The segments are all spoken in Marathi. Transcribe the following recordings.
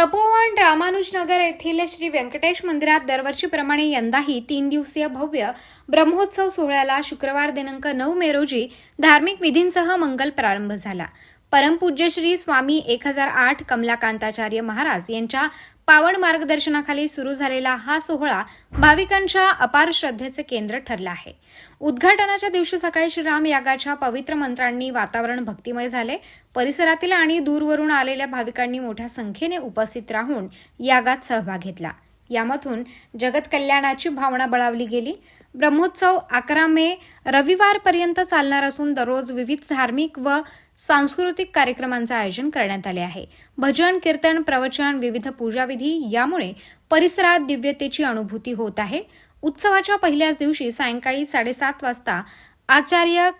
तपोवन रामानुजनगर येथील श्री व्यंकटेश मंदिरात दरवर्षीप्रमाणे यंदाही तीन दिवसीय भव्य ब्रह्मोत्सव सोहळ्याला शुक्रवार दिनांक नऊ मे रोजी धार्मिक विधींसह मंगल प्रारंभ झाला. परमपूज्य श्री स्वामी एक हजार आठ कमलाकांताचार्य महाराज यांच्या पावण मार्गदर्शनाखाली सुरू झालेला हा सोहळा भाविकांच्या अपार श्रद्धेचे केंद्र ठरला आहे. उद्घाटनाच्या दिवशी सकाळी श्रीराम यागाच्या पवित्र मंत्रांनी वातावरण भक्तिमय झाले. परिसरातील आणि दूरवरून आलेल्या भाविकांनी मोठ्या संख्येने उपस्थित राहून यागात सहभाग घेतला. यामधून जगत कल्याणाची भावना बळावली गेली. ब्रह्मोत्सव अकरा मे रविवारपर्यंत चालणार असून दररोज विविध धार्मिक व सांस्कृतिक कार्यक्रमांचं आयोजन करण्यात आले आहे. भजन कीर्तन प्रवचन विविध पूजाविधी यामुळे परिसरात दिव्यतेची अनुभूती होत आहे. उत्सवाच्या पहिल्याच दिवशी सायंकाळी साडेसात वाजता आचार्य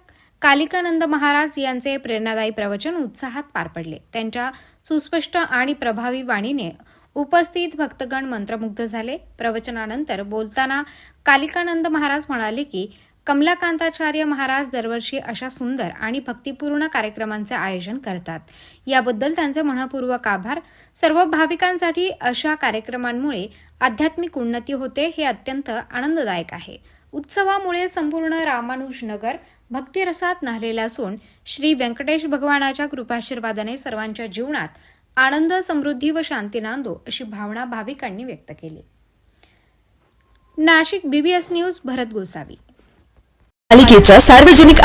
कालिकानंद महाराज यांचे प्रेरणादायी प्रवचन उत्साहात पार पडले. त्यांच्या सुस्पष्ट आणि प्रभावी वाणीने उपस्थित भक्तगण मंत्रमुग्ध झाले. प्रवचनानंतर बोलताना कालिकानंद महाराज म्हणाले की कमलाकांताचार्य महाराज दरवर्षी अशा सुंदर आणि भक्तिपूर्ण कार्यक्रमांचे आयोजन करतात. याबद्दल त्यांचे मनपूर्वक आभार. सर्व भाविकांसाठी अशा कार्यक्रमांमुळे आध्यात्मिक उन्नती होते हे अत्यंत आनंददायक आहे. उत्सवामुळे संपूर्ण रामानुजनगर भक्तिरसात नाहलेला असून श्री व्यंकटेश भगवानाच्या कृपाशीर्वादाने सर्वांच्या जीवनात आनंद समृद्धी व शांती नांदो अशी भावना भाविकांनी व्यक्त केली. Nashik BBS news Bharat Gosavi. पालिकेच्या सार्वजनिक